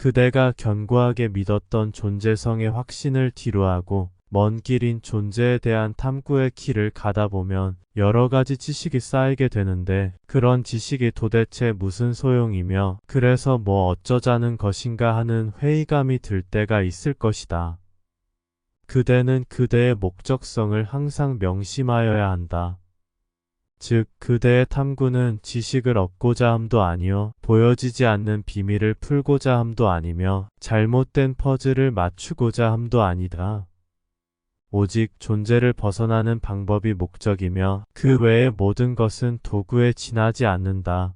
그대가 견고하게 믿었던 존재성의 확신을 뒤로하고 먼 길인 존재에 대한 탐구의 길을 가다 보면 여러 가지 지식이 쌓이게 되는데 그런 지식이 도대체 무슨 소용이며 그래서 뭐 어쩌자는 것인가 하는 회의감이 들 때가 있을 것이다. 그대는 그대의 목적성을 항상 명심하여야 한다. 즉, 그대의 탐구는 지식을 얻고자 함도 아니요, 보여지지 않는 비밀을 풀고자 함도 아니며, 잘못된 퍼즐을 맞추고자 함도 아니다. 오직 존재를 벗어나는 방법이 목적이며 그 외의 모든 것은 도구에 지나지 않는다.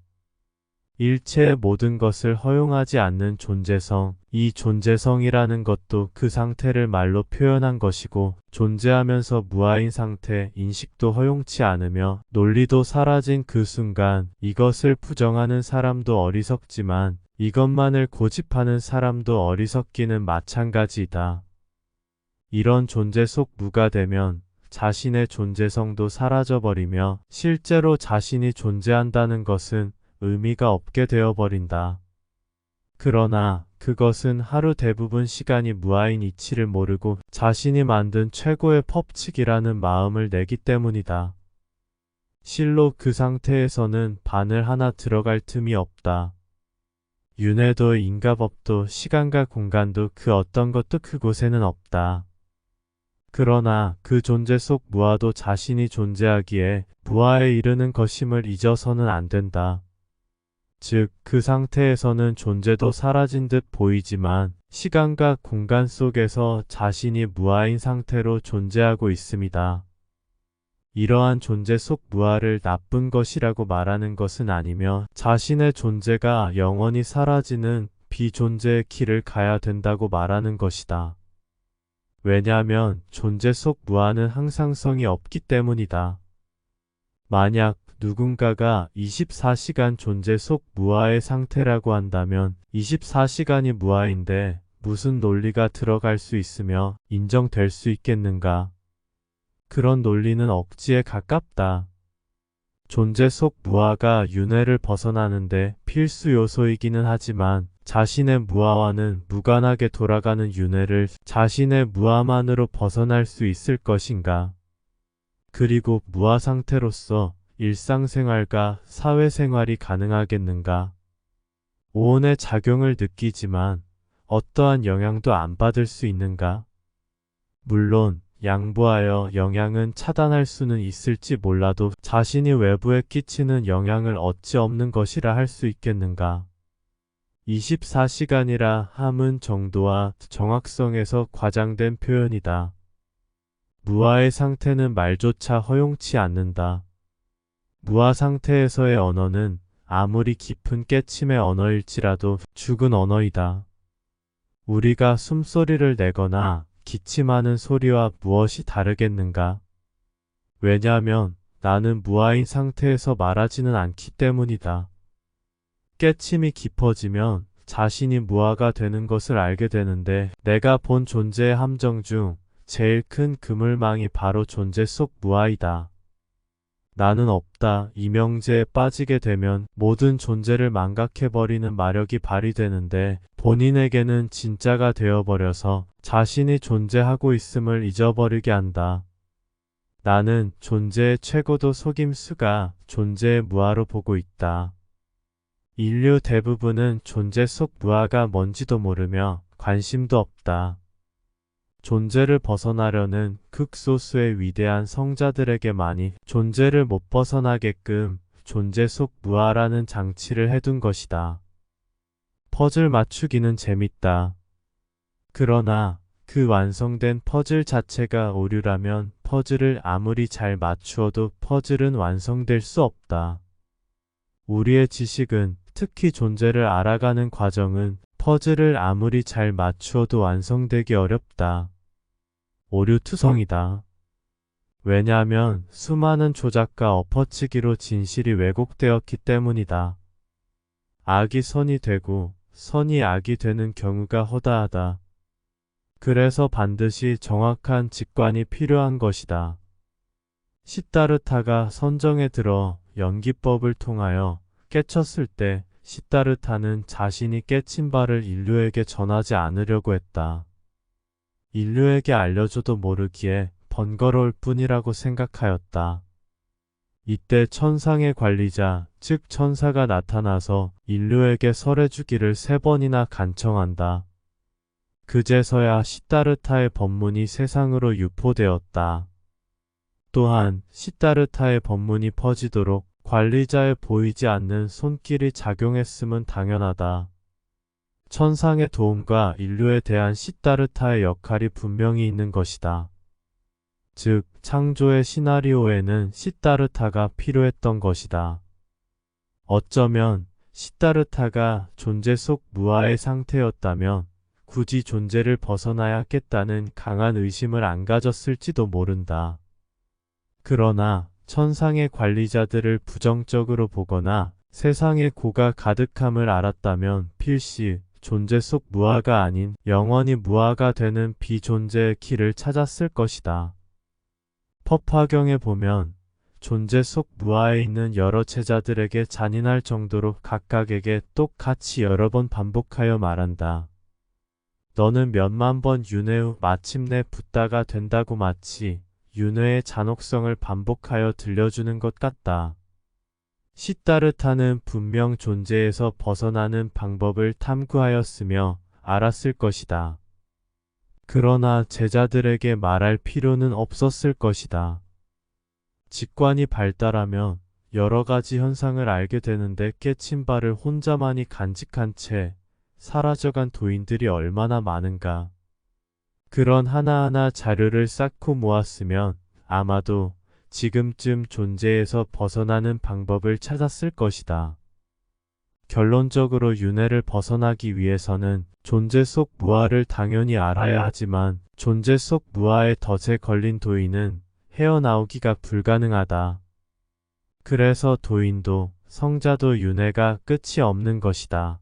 일체의 모든 것을 허용하지 않는 존재성, 이 존재성이라는 것도 그 상태를 말로 표현한 것이고 존재하면서 무아인 상태, 인식도 허용치 않으며 논리도 사라진 그 순간 이것을 부정하는 사람도 어리석지만 이것만을 고집하는 사람도 어리석기는 마찬가지이다. 이런 존재 속 무가 되면 자신의 존재성도 사라져버리며 실제로 자신이 존재한다는 것은 의미가 없게 되어버린다. 그러나 그것은 하루 대부분 시간이 무아인 이치를 모르고 자신이 만든 최고의 법칙이라는 마음을 내기 때문이다. 실로 그 상태에서는 바늘 하나 들어갈 틈이 없다. 윤회도 인가법도 시간과 공간도 그 어떤 것도 그곳에는 없다. 그러나 그 존재 속 무아도 자신이 존재하기에 무아에 이르는 것임을 잊어서는 안 된다. 즉, 그 상태에서는 존재도 사라진 듯 보이지만 시간과 공간 속에서 자신이 무아인 상태로 존재하고 있습니다. 이러한 존재 속 무아를 나쁜 것이라고 말하는 것은 아니며 자신의 존재가 영원히 사라지는 비존재의 길을 가야 된다고 말하는 것이다. 왜냐하면 존재 속 무한은 항상성이 없기 때문이다. 만약 누군가가 24시간 존재 속 무아의 상태라고 한다면 24시간이 무아인데 무슨 논리가 들어갈 수 있으며 인정될 수 있겠는가? 그런 논리는 억지에 가깝다. 존재 속 무아가 윤회를 벗어나는데 필수 요소이기는 하지만 자신의 무아와는 무관하게 돌아가는 윤회를 자신의 무아만으로 벗어날 수 있을 것인가? 그리고 무아 상태로서 일상생활과 사회생활이 가능하겠는가? 오온의 작용을 느끼지만 어떠한 영향도 안 받을 수 있는가? 물론 양보하여 영향은 차단할 수는 있을지 몰라도 자신이 외부에 끼치는 영향을 얻지 없는 것이라 할 수 있겠는가? 24시간이라 함은 정도와 정확성에서 과장된 표현이다. 무아의 상태는 말조차 허용치 않는다. 무아 상태에서의 언어는 아무리 깊은 깨침의 언어일지라도 죽은 언어이다. 우리가 숨소리를 내거나 기침하는 소리와 무엇이 다르겠는가? 왜냐하면 나는 무아인 상태에서 말하지는 않기 때문이다. 깨침이 깊어지면 자신이 무아가 되는 것을 알게 되는데 내가 본 존재의 함정 중 제일 큰 그물망이 바로 존재 속 무아이다. 나는 없다. 이명제에 빠지게 되면 모든 존재를 망각해버리는 마력이 발휘되는데 본인에게는 진짜가 되어버려서 자신이 존재하고 있음을 잊어버리게 한다. 나는 존재의 최고도 속임수가 존재의 무아로 보고 있다. 인류 대부분은 존재 속 무아가 뭔지도 모르며 관심도 없다. 존재를 벗어나려는 극소수의 위대한 성자들에게만이 존재를 못 벗어나게끔 존재 속 무아라는 장치를 해둔 것이다. 퍼즐 맞추기는 재밌다. 그러나 그 완성된 퍼즐 자체가 오류라면 퍼즐을 아무리 잘 맞추어도 퍼즐은 완성될 수 없다. 우리의 지식은 특히 존재를 알아가는 과정은 퍼즐을 아무리 잘 맞추어도 완성되기 어렵다. 오류투성이다. 왜냐하면 수많은 조작과 엎어치기로 진실이 왜곡되었기 때문이다. 악이 선이 되고 선이 악이 되는 경우가 허다하다. 그래서 반드시 정확한 직관이 필요한 것이다. 시타르타가 선정에 들어 연기법을 통하여 깨쳤을 때 시다르타는 자신이 깨친 바를 인류에게 전하지 않으려고 했다. 인류에게 알려줘도 모르기에 번거로울 뿐이라고 생각하였다. 이때 천상의 관리자, 즉 천사가 나타나서 인류에게 설해주기를 세 번이나 간청한다. 그제서야 시다르타의 법문이 세상으로 유포되었다. 또한 시다르타의 법문이 퍼지도록 관리자의 보이지 않는 손길이 작용했음은 당연하다. 천상의 도움과 인류에 대한 시다르타의 역할이 분명히 있는 것이다. 즉, 창조의 시나리오에는 시다르타가 필요했던 것이다. 어쩌면 시다르타가 존재 속 무아의 상태였다면 굳이 존재를 벗어나야 겠다는 강한 의심을 안 가졌을지도 모른다. 그러나 천상의 관리자들을 부정적으로 보거나 세상의 고가 가득함을 알았다면 필시 존재 속 무아가 아닌 영원히 무아가 되는 비존재의 키를 찾았을 것이다. 법화경에 보면 존재 속 무아에 있는 여러 제자들에게 잔인할 정도로 각각에게 똑같이 여러 번 반복하여 말한다. 너는 몇만 번 윤회 후 마침내 붓다가 된다고 마치 윤회의 잔혹성을 반복하여 들려주는 것 같다. 시다르타는 분명 존재에서 벗어나는 방법을 탐구하였으며 알았을 것이다. 그러나 제자들에게 말할 필요는 없었을 것이다. 직관이 발달하면 여러 가지 현상을 알게 되는데 깨친 바를 혼자만이 간직한 채 사라져간 도인들이 얼마나 많은가. 그런 하나하나 자료를 쌓고 모았으면 아마도 지금쯤 존재에서 벗어나는 방법을 찾았을 것이다. 결론적으로 윤회를 벗어나기 위해서는 존재 속 무아를 당연히 알아야 하지만 존재 속 무아의 덫에 걸린 도인은 헤어나오기가 불가능하다. 그래서 도인도 성자도 윤회가 끝이 없는 것이다.